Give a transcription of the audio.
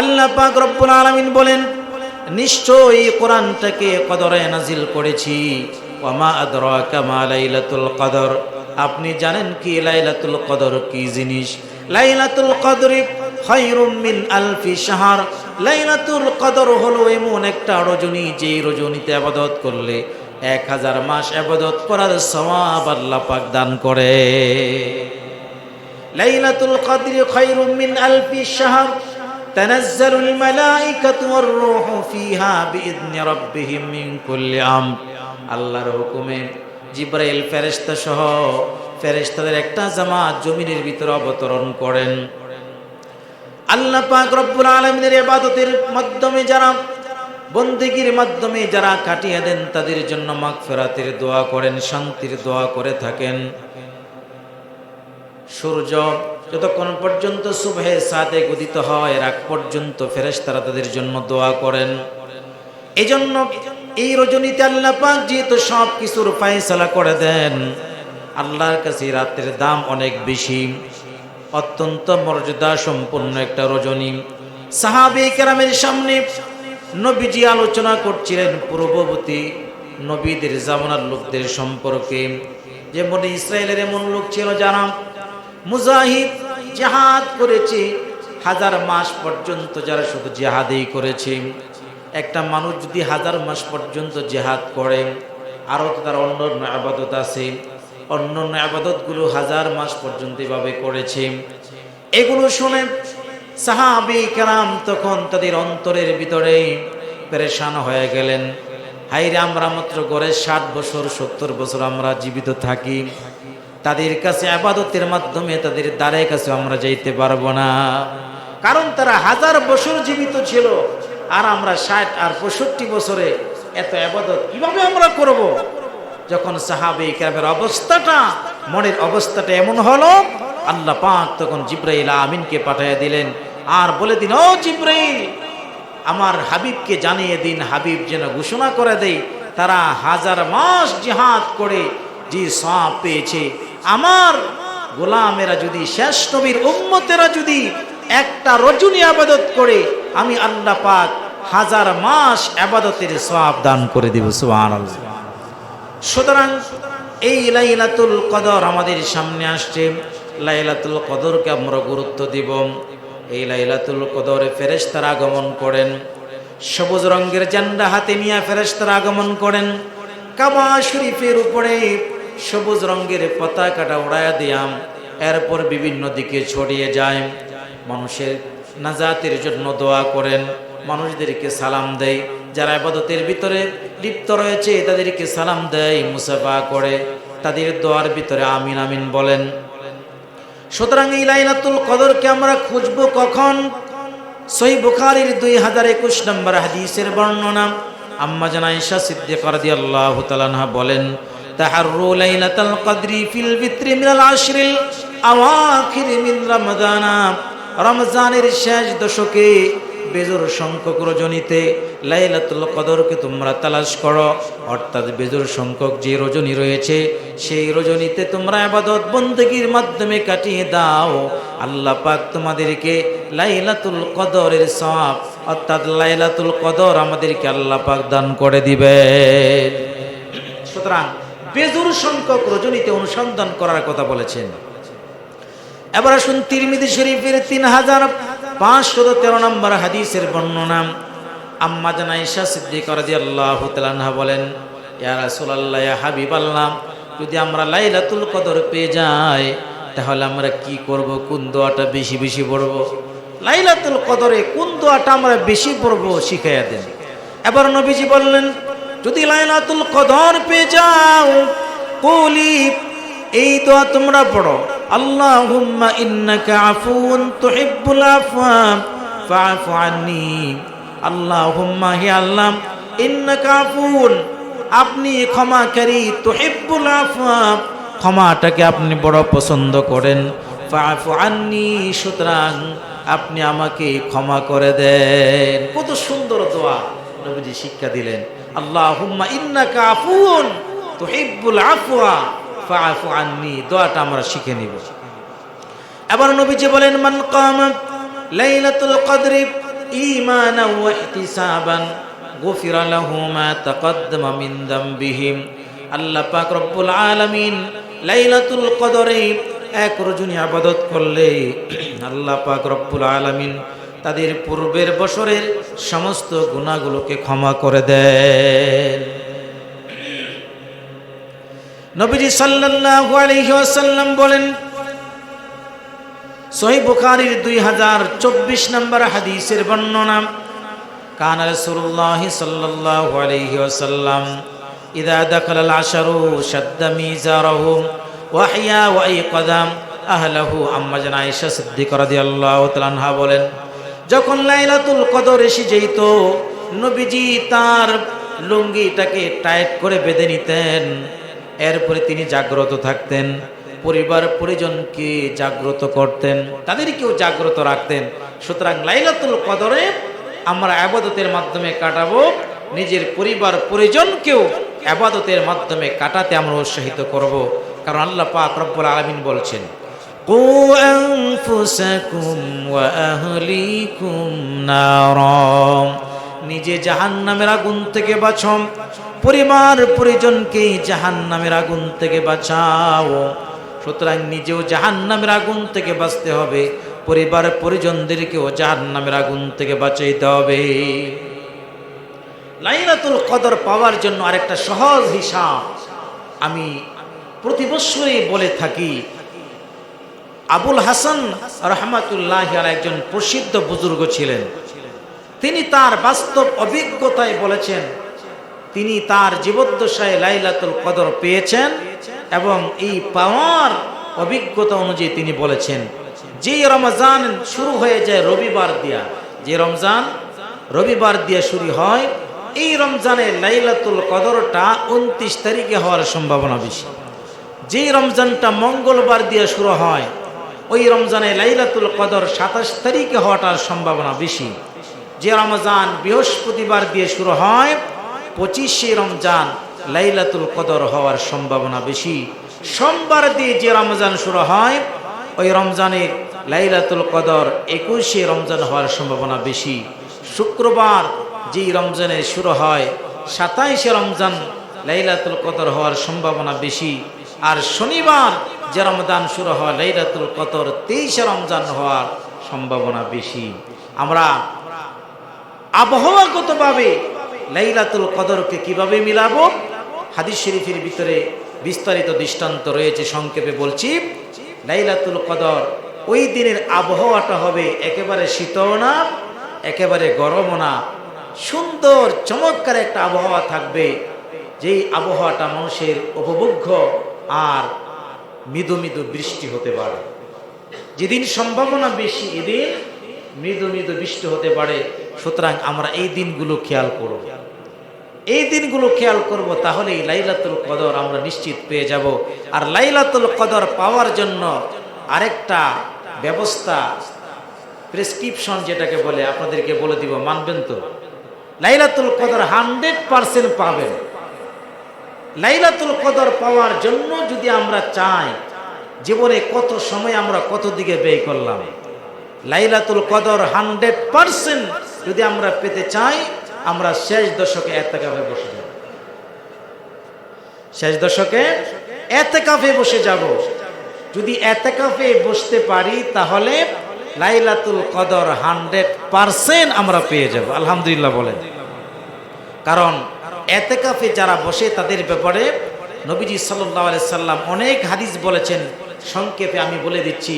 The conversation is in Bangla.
আল্লাহ পাক রব্বুল আলামিন বলেন, নিশ্চয়ই কোরআনটাকে কদরে নাজিল করেছি। ওয়ামা আদরাকা মা লাইলাতুল কদর। আপনি জানেন কি লাইলাতুল কদর কি জিনিস? লাইলাতুল কদরি খায়রুম মিন আলফি শাহর। লাইলাতুল কদর হলো এমন একটা রজনী, যেই রজনীতে আবাদত করলে এক হাজার মাস আবাদত করার সওয়াব আল্লাহ পাক দান করে লাইলাতুল কদরি খায়রুম মিন আলফি শাহর تنزل الملائكة والروح فيها بإذن ربهم من كل أمر আল্লাহর হুকুমে জিব্রাইল ফেরেশতা সহ ফেরেশতাদের একটা জামাত জমিনের ভিতরে অবতরণ করেন আল্লাহ পাক রব্বুল আলামিনের ইবাদতের মাধ্যমে যারা বন্দেগীর মাধ্যমে যারা কাটিয়ে দেন, তাদের জন্য মাগফিরাতের দোয়া করেন, শান্তির দোয়া করে থাকেন। সূর্য যতক্ষণ পর্যন্ত সুবহে সাদে উদিত হয় রাগ পর্যন্ত ফেরেস তারা তাদের জন্য দোয়া করেন। এই জন্য এই রজনীতে আল্লাহ পাক যেহেতু সব কিছুর ফায়সালা করে দেন, আল্লাহর কাছে রাতের দাম অনেক বেশি। অত্যন্ত মর্যাদা সম্পন্ন একটা রজনী। সাহাবে কেরামের সামনে নবীজি আলোচনা করছিলেন পূর্ববর্তী নবীদের জামানার লোকদের সম্পর্কে। যেমন ইসরায়েলের এমন লোক ছিল যারা মুজাহিদ জাহাদ করেছে, হাজার মাস পর্যন্ত যারা শুধু জেহাদেই করেছে। একটা মানুষ যদি হাজার মাস পর্যন্ত জেহাদ করে, আরও তো তার অন্য আবাদত আছে। অন্য আবাদতগুলো হাজার মাস পর্যন্ত এভাবে করেছে। এগুলো শুনে সাহাবি কালাম তখন তাদের অন্তরের ভিতরে পেরেশান হয়ে গেলেন। হাইরে আমরা মাত্র গড়ে ষাট বছর, সত্তর বছর আমরা জীবিত থাকি। তাদের কাছে আবাদতের মাধ্যমে, তাদের দ্বারের কাছে আমরা যাইতে পারব না। কারণ তারা হাজার বছর জীবিত ছিল, আর আমরা ষাট আর পঁয়ষট্টি বছরে এত আবাদত কীভাবে আমরা করব। যখন সাহাবে কেরামের অবস্থাটা, মনের অবস্থাটা এমন হলো, আল্লাহ পাক তখন জিব্রাইল আমিনকে পাঠিয়ে দিলেন আর বলে দিন, ও জিব্রাইল, আমার হাবিবকে জানিয়ে দিন, হাবিব যেন ঘোষণা করে দেই তারা হাজার মাস জিহাদ করে যে সব পেয়েছে। আমার গোলামেরা যদি, শেষ নবীর উম্মতেরা যদি একটা রজনী আবাদত করে, আমি আল্লাহ পাক হাজার মাস আবাদতের সব দান করে দেব, সুবহানাল্লাহ। সুতরাং এই লাইলাতুল কদর আমাদের সামনে আসছে। লাইলাতুল কদরকে আমরা গুরুত্ব দিব। এই লাইলাতুল কদরে ফেরেশতারা আগমন করেন। সবুজ রঙের জান্ডা হাতে নিয়ে ফেরেশতারা আগমন করেন। কামা শরীফের উপরে সবুজ রঙের পতাকাটা উড়াইয়া দিয়াম। এরপর বিভিন্ন দিকে ছড়িয়ে যায়। মানুষের নাজাতের জন্য দোয়া করেন। মানুষদেরকে সালাম দেয়। যারা আবাদতের ভিতরে লিপ্ত রয়েছে, তাদেরকে সালাম দেয়, মুসাফা করে। তাদের দোয়ার ভিতরে আমিন আমিন বলেন। সুতরাং এই লাইলাতুল কদরকে আমরা খুঁজব কখন? সই বুখারির দুই হাজার একুশ নম্বর হাদিসের বর্ণনা। আম্মা জানাইশা সিদ্দিক রাদিয়াল্লাহু তালানহা বলেন, তাহাররু লাইলাতুল কদরি ফিল বিত্রি মিনাল আশরিল আওয়াখির মিন রমাদানা। রমজানের শেষ দশকে বেজোর সংখ্যক রজনীতে লাইলাতুল কদরকে তোমরা তালাশ করো। অর্থাৎ বেজোর সংখ্যক যে রজনী রয়েছে, সেই রজনীতে তোমরা আবাদত বন্দগীর মাধ্যমে কাটিয়ে দাও। আল্লাহ পাক তোমাদেরকে লাইলাতুল কদরের সব অর্থাৎ লাইলাতুল কদর আমাদেরকে আল্লাহ পাক দান করে দিবে। সুতরাং বেজোর সংখ্যক রজনীতে অনুসন্ধান করার কথা বলেছেন। এবার আসুন তিরমিদি শরীফের তিন হাজার পাঁচশত তেরো নম্বর হাদিসের বর্ণনা আম্মা জানাইশা সিদ্দিক তালানহা বলেন হাবিব আল্লাহ যদি আমরা লাইলাতুল কদর পেয়ে যাই, তাহলে আমরা কি করব? কোন দোয়াটা বেশি বেশি পড়ব? লাইলাতুল কদরে কোন দোয়াটা আমরা বেশি পড়ব শিখাইয়া দেন। এবার নবীজি বললেন, যদি লাইলাতুল কদর পেয়ে যাও, কলি, এই দোয়া তোমরা পড়ো। আল্লাহুম্মা ইন্নাকা আফুন তুহিব্বুল আফওয়া, ফাআফু আন্নি। আল্লাহুম্মা, হে আল্লাহ, ইন্নাকা আফুন আপনি ক্ষমাকারী, তুহিব্বুল আফওয়া। ক্ষমাটাকে আপনি বড় পছন্দ করেন। ফাআফু আন্নি, সুতরাং আপনি আমাকে ক্ষমা করে দেন। কত সুন্দর দোয়া নবীজি শিক্ষা দিলেন। আল্লাহুম্মা ইন্নাকা আফুন তুহিব্বুল আফওয়া। ফাআফু আন্নি, দোয়াটা আমরা শিখে নিব। এবার নবীজি বলেন, মান কাম লাইলাতুল কদরি ঈমানাও ওয়া ইহতিসাবান, গুফিরা লাহু মা তাকদ্দামা মিন দামবিহিম। আল্লাহ পাক রব্বুল আলামিন লাইলাতুল কদরে এক রজনী আবাদত করলে আল্লাহ পাক রব্বুল আলামিন তাদের পূর্বের বছরের সমস্ত গুণাগুলোকে ক্ষমা করে দেন। নবীজি সাল্লাল্লাহু আলাইহি ওয়াসাল্লাম বলেন, সহি বুখারীর দুই হাজার চব্বিশ নম্বর হাদিসের বর্ণনা, কান রাসূলুল্লাহ সাল্লাল্লাহু আলাইহি ওয়াসাল্লাম ইদা দাখাল আল আশরু শাদ্দা মিজারাহু ওয়া হিয়া ওয়া আইকাদাম আহলাহু। আম্মা জান আয়েশা সিদ্দিকা রাদিয়াল্লাহু তাআলা আনহা বলেন, যখন লাইলাতুল কদর এসে যেত, নবীজি তার লুঙ্গিটাকে টাইট করে বেঁধে নিতেন। এরপরে তিনি জাগ্রত থাকতেন পরিবার পরিজনকে জাগ্রত করতেন তাদেরকেও জাগ্রত রাখতেন সুতরাং লাইলাতুল কদরে আমরা আবাদতের মাধ্যমে কাটাবো নিজের পরিবার পরিজনকেও আবাদতের মাধ্যমে কাটাতে আমরা উৎসাহিত করব কারণ আল্লাহ পাক রব্বুল আলামিন বলছেন قوا أنفسكم وأهليكم نارا নিজে জাহান্নামের আগুন থেকে বাঁচম পরিবার পরিজনকে জাহান্নামের আগুন থেকে বাঁচাও। সুতরাং নিজেও জাহান্নামের আগুন থেকে বাঁচতে হবে। পরিবার পরিজনদেরকেও জাহান্নামের আগুন থেকে বাঁচাইতে হবে। লাইলাতুল কদর পাওয়ার জন্য আরেকটা সহজ হিসাব আমি প্রতি বছরই বলে থাকি। আবুল হাসান রহমাতুল্লাহ একজন প্রসিদ্ধ বুজুর্গ ছিলেন। তিনি তার বাস্তব অভিজ্ঞতায় বলেছেন, তিনি তার জীবদ্দশায় লাইলাতুল কদর পেয়েছেন এবং এই পাওয়ার অভিজ্ঞতা অনুযায়ী তিনি বলেছেন যে রমজান শুরু হয়ে যায় রবিবার দিয়া, যে রমজান রবিবার দিয়ে শুরু হয়, এই রমজানে লাইলাতুল কদরটা উনত্রিশ তারিখে হওয়ার সম্ভাবনা বেশি। যেই রমজানটা মঙ্গলবার দিয়ে শুরু হয়, ওই রমজানে লাইলাতুল কদর সাতাশ তারিখে হওয়াটার সম্ভাবনা বেশি। যে রমজান বৃহস্পতিবার দিয়ে শুরু হয়, পঁচিশে রমজান লাইলাতুল কদর হওয়ার সম্ভাবনা বেশি। সোমবার দিয়ে যে রমজান শুরু হয়, ওই রমজানের লাইলাতুল কদর একুশে রমজান হওয়ার সম্ভাবনা বেশি। শুক্রবার যেই রমজানের শুরু হয়, সাতাইশে রমজান লাইলাতুল কদর হওয়ার সম্ভাবনা বেশি। আর শনিবার যে রমজান শুরু হয়, লাইলাতুল কদর তেইশে রমজান হওয়ার সম্ভাবনা বেশি। আমরা আবহাওয়াগতভাবে লাইলাতুল কদরকে কীভাবে মিলাবো? হাদিস শরীফের ভিতরে বিস্তারিত দৃষ্টান্ত রয়েছে, সংক্ষেপে বলছি। লাইলাতুল কদর ওই দিনের আবহাওয়াটা হবে একেবারে শীতও না, একেবারে গরমও না। সুন্দর, চমৎকার একটা আবহাওয়া থাকবে, যেই আবহাওয়াটা মানুষের উপভোগ্য আর মৃদু মৃদু বৃষ্টি হতে পারে। যেদিন সম্ভাবনা বেশি, এদিন মৃদু মৃদু বৃষ্টি হতে পারে। সুতরাং আমরা এই দিনগুলো খেয়াল করব। এই দিনগুলো খেয়াল করব, তাহলেই লাইলাতুল কদর আমরা নিশ্চিত পেয়ে যাব। আর লাইলাতুল কদর পাওয়ার জন্য আরেকটা ব্যবস্থা প্রেসক্রিপশন যেটাকে বলে, আপনাদেরকে বলে দিব, মানবেন তো? লাইলাতুল কদর হান্ড্রেড পারসেন্ট পাবেন। লাইলাতুল কদর পাওয়ার জন্য যদি আমরা চাই, জীবনে কত সময় আমরা কত দিকে ব্যয় করলাম? লাইলাতুল কদর হান্ড্রেড পারসেন্ট যদি আমরা পেতে চাই, আমরা শেষ দশকে এতে কাফে বসে যাব। শেষ দশকে এতে কাফে বসে যাব। যদি এতে কাফে বসতে পারি, তাহলে লাইলাতুল কদর হান্ড্রেড পারসেন্ট আমরা পেয়ে যাব। আলহামদুলিল্লাহ বলেন। কারণ এতে কাফে যারা বসে, তাদের ব্যাপারে নবীজি সাল্লাম অনেক হাদিস বলেছেন। সংক্ষেপে আমি বলে দিচ্ছি